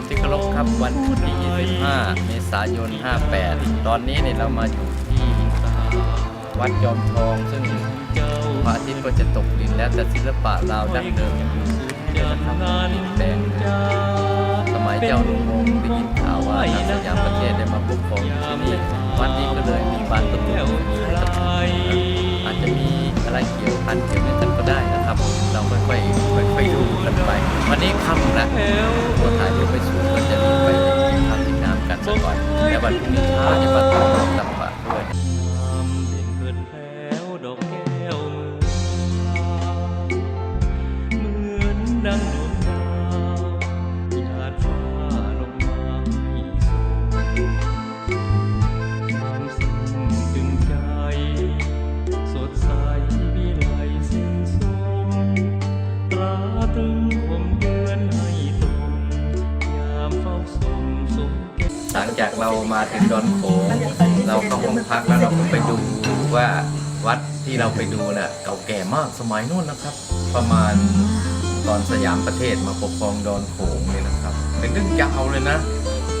มที่เคารพครับวันที่ 25 เมษายน 58 ตอนนี้เนี่ยเรามาอยู่ที่วัดจอมทอง ซึ่งพระอาทิตย์ก็จะตกดินแล้วแต่ศิลปะลาวดั้งเดิมยังอยู่จะทำให้เปลี่ยนแปลงสมัยเจ้าหนุ่มวงได้ยินข่าวว่าทางสยามประเทศได้มาปกครองอยู่ที่นี่วัดนี้ก็เลยมีบานประตูอาจจะมีอะไรเกี่ยวพันเกี่ยวกับกันก็ได้นะครับ เราค่อยๆค่อยๆดูกันไป วันนี้ค่ำแล้ว มกันซะก่อนแต่วันพรุ่งนี้เช้าจะมาทากด้วยงามเด่นเกินแล้วดอกแก้วยดังดวงดาว หลังจากเรามาถึงดอนโขงเราเข้าห้องพักแล้วเราก็ไปดูว่าวัดที่เราไปดูน่ะเก่าแก่มากสมัยนู้นนะครับ ประมาณตอนสยามประเทศมาปกครองดอนโขงเนี่ยนะครับ เป็นเรื่องยาวเลยนะ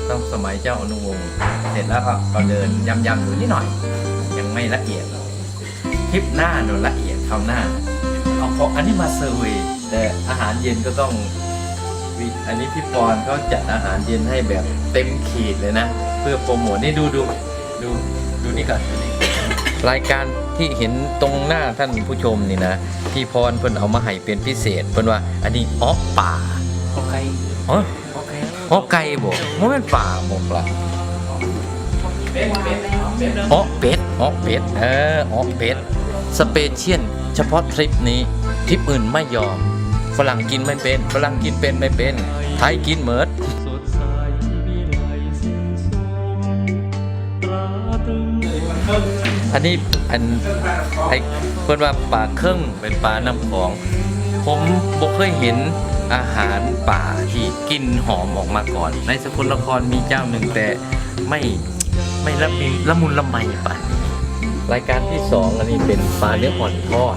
ต้องสมัยเจ้าอนุวงศ์เสร็จแล้วก็ก็เดินยำๆอยู่นิดหน่อย ยังไม่ละเอียดทริปหน้าหนูละเอียดคราวหน้าเอาของอันนี้มาเซอร์เวยแต่อาหารเย็นก็ต้อง อันนี้พี่ปอนเขาจัดอาหารเย็นให้แบบเต็มขีดเลยนะ เพื่อโปรโมทนี่ดูดูดูดูนี่ก่อนดูนี่รายการที่เห็นตรงหน้าท่านผู้ชมนี่นะพี่พรเพิ่นเอามาให้เป็นพิเศษเพิ่นว่า อันนี้อ้อป่าโอเคอ๋อโอเคอ้อไก่บ่มันเป็นป่าบ่ปลาอ้อเป็ดอ้อเป็ดเอออ้อเป็ดสเปเชียลเฉพาะทริปนี้ทริปอื่นไม่ยอม ฝรั่งกินไม่เป็นฝรั่งกินเป็นไม่เป็น ไทยกินเหมิดสดใสวิไลสิ้นสมตราตรึงอันนี้อันไอเพื่อนว่าปลาเครื่องเป็นปลาน้ำของ ผมบอกเคยเห็นอาหารป่าที่กินหอมออกมาก่อน ในสกลนครมีเจ้าหนึ่งแต่ไม่ไม่ละมิละมุนละไมป่านนี้รายการที่สองอันนี้เป็นปลาเนื้ออ่อนทอด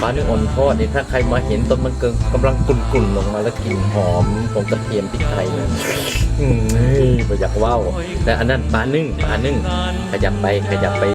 ปลาเนื้ออ่อนทอดนี่ถ้าใครมาเห็นตอนมันกำกำลังกลุ่นๆลงมาแล้วกลิ่นหอมของกระเทียมพริกไทยนะอืมเฮ้ยบ่อยากว่าวแต่อันนั้นปลานึ่งปลานึ่งขยับไปขยับไป